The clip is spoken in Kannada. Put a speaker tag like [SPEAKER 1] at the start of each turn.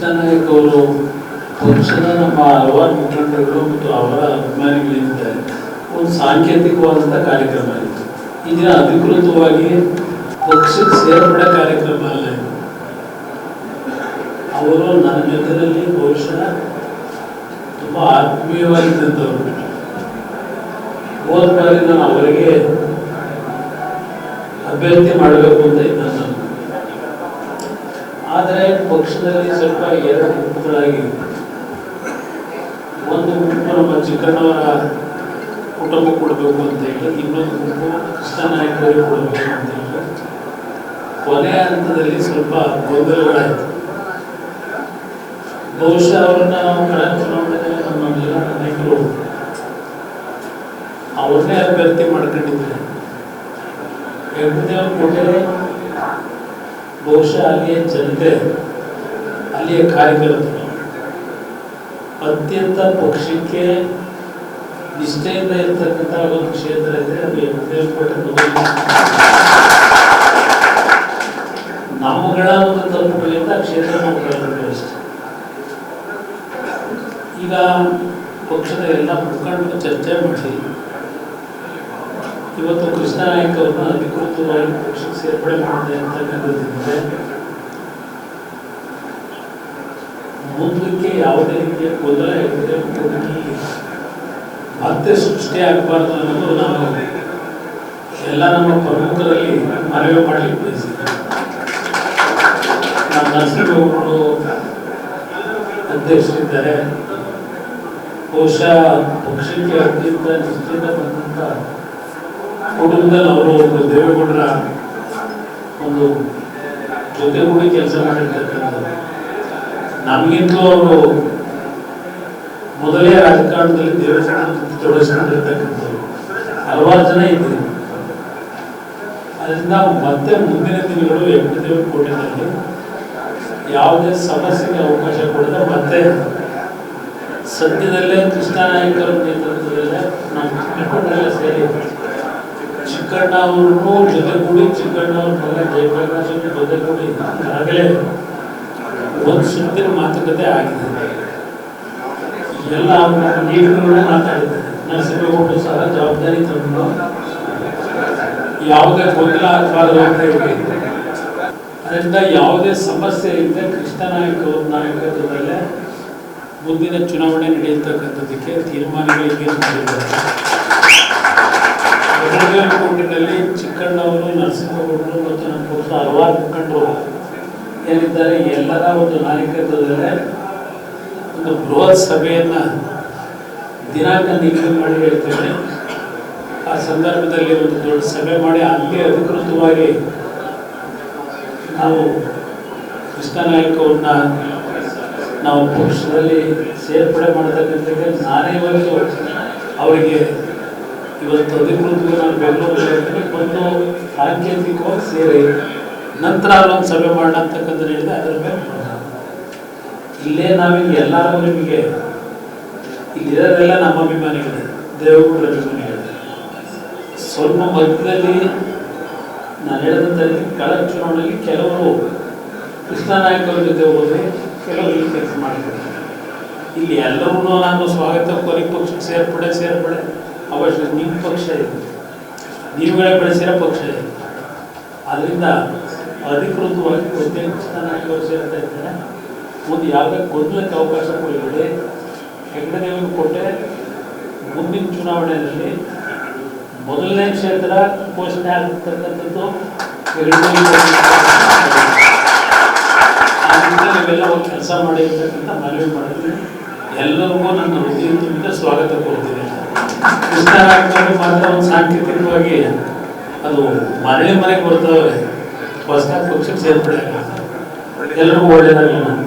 [SPEAKER 1] ಕೃಷ್ಣನಾಯಕ್ ಅವರು ಪಕ್ಷದ ನಮ್ಮ ಹಲವಾರು ಮುಖಂಡರುಗಳು ಮತ್ತು ಅವರ ಅಭಿಮಾನಿಗಳಿಂದ ಒಂದು ಸಾಂಕೇತಿಕವಾದಂಥ ಕಾರ್ಯಕ್ರಮ ಇತ್ತು ಇದನ್ನ ದಿನ ಅಧಿಕೃತವಾಗಿ ಪಕ್ಷಕ್ಕೆ ಸೇರ್ಪಡೆ ಕಾರ್ಯಕ್ರಮ ಅಲ್ಲ. ಅವರು ನನ್ನ ಜೊತೆಯಲ್ಲಿ ಬಹುಶಃ ತುಂಬ ಆತ್ಮೀಯವಾಗಿದ್ದಂಥವ್ರು. ಹೋದ ಬಾರಿ ನಾನು ಅವರಿಗೆ ಅಭ್ಯರ್ಥಿ ಮಾಡಬೇಕು ಅಂತ ಇದ್ದಂಥವ್ರು. ಆದರೆ ಪಕ್ಷದಲ್ಲಿ ಸ್ವಲ್ಪ ಎರಡು ಗುಂಪುಗಳಾಗಿ ಒಂದು ಗುಂಪು ನಮ್ಮ ಚಿಕ್ಕಣ್ಣವರ ಕುಟುಂಬ ಕೊಡಬೇಕು ಅಂತ ಹೇಳಿ, ಇನ್ನೊಂದು ಗುಂಪು ಕೃಷ್ಣ ನಾಯಕರಿಗೆ ಕೊಡಬೇಕು ಅಂತ ಹೇಳಿ ಕೊನೆಯ ಹಂತದಲ್ಲಿ ಸ್ವಲ್ಪ ಗೊಂದಲಗಳಾಯಿತು. ಬಹುಶಃ ಅವ್ರನ್ನ ಕಳೆದ ಚುನಾವಣೆ ನಮ್ಮ ನಾಯಕರು ಅವ್ರನ್ನೇ ಅಭ್ಯರ್ಥಿ ಮಾಡ್ಕೊಂಡಿದ್ದಾರೆ. ಹೆಗ್ಗಡೆಯವ್ರ ಕೋಟೆ ಬಹುಶಃ ಅಲ್ಲಿಯ ಜನತೆ, ಅಲ್ಲಿಯ ಕಾರ್ಯಕರ್ತರು ಅತ್ಯಂತ ಪಕ್ಷಕ್ಕೆ ನಿಷ್ಠೆಯಿಂದ ಇರ್ತಕ್ಕಂಥ ಒಂದು ಕ್ಷೇತ್ರ ಇದೆ, ಅದು ಮೊದಲು. ನಮ್ಮಗಳ ಒಂದು ತಪ್ಪುಗಳಿಂದ ಕ್ಷೇತ್ರ ಅಷ್ಟೇ ಈಗ ಪಕ್ಷದ ಎಲ್ಲ ಮುಖಂಡರು ಚರ್ಚೆ ಮಾಡಿ ಇವತ್ತು ಕೃಷ್ಣ ನಾಯಕ್ ಅವ್ರನ್ನ ಅಧಿಕೃತವಾಗಿ ಪಕ್ಷಕ್ಕೆ ಸೇರ್ಪಡೆ ಮಾಡಿದೆ ಅಂತಕ್ಕಂಥದ್ದಿದ್ರೆ ಮುಂದಕ್ಕೆ ಯಾವುದೇ ರೀತಿಯ ಇಲ್ಲದೆ ಹುಡುಗಿ ಮತ್ತೆ ಸೃಷ್ಟಿ ಆಗಬಾರ್ದು ಅನ್ನೋದು ನಾನು ಎಲ್ಲ ನಮ್ಮ ಪ್ರಮುಖರಲ್ಲಿ ಮನವಿ ಮಾಡಲಿಕ್ಕೆ ಬಯಸಿದ್ದೆ. ನಮ್ಮ ನರಸಿಂಹಗೌಡರು ಅಧ್ಯಕ್ಷರಿದ್ದಾರೆ. ಬಹುಶಃ ಪಕ್ಷಕ್ಕೆ ಅತ್ಯಂತ ನಿಷ್ಠೆಯಿಂದ ಬಂದಂಥ ಕುಟುಂಬದಲ್ಲಿ ಅವರು ಒಂದು ದೇವೇಗೌಡರ ಒಂದು ಜೊತೆಗೂಡಿ ಕೆಲಸ ಮಾಡಿರ್ತಕ್ಕಂಥದ್ದು ನಮಗಿಂತಲೂ ಅವರು ಮೊದಲೇ ರಾಜಕಾರಣದಲ್ಲಿ ದೇವಸ್ಥಾನ ತೊಡಗಿಸ್ಕೊಂಡಿರ್ತಕ್ಕಂಥವ್ರು ಹಲವಾರು ಜನ ಇದ್ರು ಅದರಿಂದ ಮತ್ತೆ ಮುಂದಿನ ದಿನಗಳು ಹೆಗ್ಗಡದೇವ ಕೋಟೆನಲ್ಲಿ ಯಾವುದೇ ಸಮಸ್ಯೆಗೆ ಅವಕಾಶ ಕೊಡದೆ ಮತ್ತೆ ಸದ್ಯದಲ್ಲೇ ಕೃಷ್ಣ ನಾಯಕರ ನೇತೃತ್ವದಲ್ಲೇ ನಮ್ಮ ಮುಖಂಡರೆಲ್ಲ ಸೇರಿ ಚಿಕ್ಕಣ್ಣ ಅವ್ರನ್ನೂ ಜೊತೆಗೂಡಿ ಚಿಕ್ಕಣ್ಣ ಅವ್ರ ಮಗ ಜಯಪ್ರಕಾಶ್ ಅವ್ರ ಜೊತೆಗೂಡಿ ಈಗಾಗಲೇ ಒಂದು ಸುತ್ತಿನ ಮಾತುಕತೆ ಆಗಿದೆ. ಎಲ್ಲ ಲೀಡರ್ಗಳು ಮಾತಾಡಿದ್ದಾರೆ. ನರಸಿಂಹಗೌಡರು ಸಹ ಜವಾಬ್ದಾರಿ ತಗೊಂಡು ಯಾವುದೇ ಗೊಂದಲ ಹೇಳಿ ಅದರಿಂದ ಯಾವುದೇ ಸಮಸ್ಯೆ ಇದ್ದರೆ ಕೃಷ್ಣ ನಾಯಕ್ ಅವ್ರ ನಾಯಕತ್ವದಲ್ಲೇ ಮುಂದಿನ ಚುನಾವಣೆ ನಡೆಯತಕ್ಕಂಥದ್ದಕ್ಕೆ ತೀರ್ಮಾನಗಳಿಗೆ ಕೋಟಿನಲ್ಲಿ ಚಿಕ್ಕಣ್ಣವರು ನರಸಿಂಹಗೌಡರು ಮತ್ತು ನಮ್ಮ ಪಕ್ಷದ ಹಲವಾರು ಮುಖಂಡರು ಏನಿದ್ದಾರೆ ಎಲ್ಲರ ಒಂದು ನಾಯಕತ್ವದಲ್ಲಿ ಒಂದು ಬೃಹತ್ ಸಭೆಯನ್ನು ದಿನಾಂಕ ನಿಗದಿ ಮಾಡಿ ಹೇಳ್ತೇನೆ. ಆ ಸಂದರ್ಭದಲ್ಲಿ ಒಂದು ದೊಡ್ಡ ಸಭೆ ಮಾಡಿ ಅಲ್ಲಿ ಅಧಿಕೃತವಾಗಿ ನಾವು ಕೃಷ್ಣ ನಾಯಕ್ ಅವ್ರನ್ನ ನಾವು ಪಕ್ಷದಲ್ಲಿ ಸೇರ್ಪಡೆ ಮಾಡತಕ್ಕಂಥ ನಾನೇ ಇವತ್ತು ಅವರಿಗೆ ಇವತ್ತು ಅಧಿಕೃತವಾಗಿ ನಾನು ಬೆಂಗಳೂರಲ್ಲಿ ಬಂದು ಸಾಂಕೇತಿಕವಾಗಿ ಸೇರಿ ನಂತರ ಅಲ್ಲೊಂದು ಸಭೆ ಮಾಡೋಣ ಅಂತಕ್ಕಂಥ ಹೇಳಿದೆ ಅದರ ಮೇಲೆ. ಇಲ್ಲೇ ನಾವೀಗ ಎಲ್ಲರೂ ನಿಮಗೆ ಇಲ್ಲಿರೋರೆಲ್ಲ ನಮ್ಮ ಅಭಿಮಾನಿಗಳೇ ದೇವೇಗೌಡರ ಅಭಿಮಾನಿಗಳು. ಸ್ವಲ್ಪ ಮಧ್ಯದಲ್ಲಿ ನಾನು ಹೇಳಿದಂಥ ಕಳೆದ ಚುನಾವಣೆಯಲ್ಲಿ ಕೆಲವರು ಕೃಷ್ಣ ನಾಯಕರ ಜೊತೆ ಹೋದ್ರೆ ಕೆಲವರು ಇಲ್ಲಿ ಕೆಲಸ ಮಾಡಿದ್ದಾರೆ ಇಲ್ಲಿ ಎಲ್ಲರೂ ನಾನು ಸ್ವಾಗತ ಕೋರಿ ಪಕ್ಷಕ್ಕೆ ಸೇರ್ಪಡೆ ಸೇರ್ಪಡೆ. ಅವಶ್ಯ ನಿಮ್ಮ ಪಕ್ಷ ಇದೆ. ನೀವುಗಳೇ ಬೆಳೆಸಿರೋ ಪಕ್ಷ ಇದೆ. ಅದರಿಂದ ಅಧಿಕೃತವಾಗಿ ಪ್ರತ್ಯೇಕ ಸ್ಥಾನ ಅಂತ ಇದ್ದಾರೆ. ಒಂದು ಯಾವುದೇ ಗೊಂದಲಕ್ಕೆ ಅವಕಾಶ ಕೊಡಬೇಡಿ ಹೆಗ್ಗಡೆದೇವರು ಕೊಟ್ಟೆ ಮುಂದಿನ ಚುನಾವಣೆಯಲ್ಲಿ ಮೊದಲನೇ ಕ್ಷೇತ್ರ ಘೋಷಣೆ ಆಗಿರ್ತಕ್ಕಂಥದ್ದು ನೀವೆಲ್ಲ ಒಂದು ಕೆಲಸ ಮಾಡಿರ್ತಕ್ಕಂಥ ಮನವಿ ಮಾಡಿದ್ವಿ ಎಲ್ಲರಿಗೂ ನನ್ನ ಹೃದಯದಿಂದ ಸ್ವಾಗತ ಕೊಡ್ತೀನಿ ಕೃಷ್ಣರಾಜರು ಮಾತ್ರ ಒಂದು ಸಾಂಕೇತಿಕವಾಗಿ ಅದು ಮರಳಿ ಮನೆಗೆ ಬರ್ತವೆ ಹೊಸ ಪಕ್ಷಕ್ಕೆ ಸೇರ್ಪಡೆ ಎಲ್ಲರಿಗೂ ಒಳ್ಳೆಯದಾಗಲಿಲ್ಲ ಒಳ್ಳೆಯದಾಗಲ್ಲ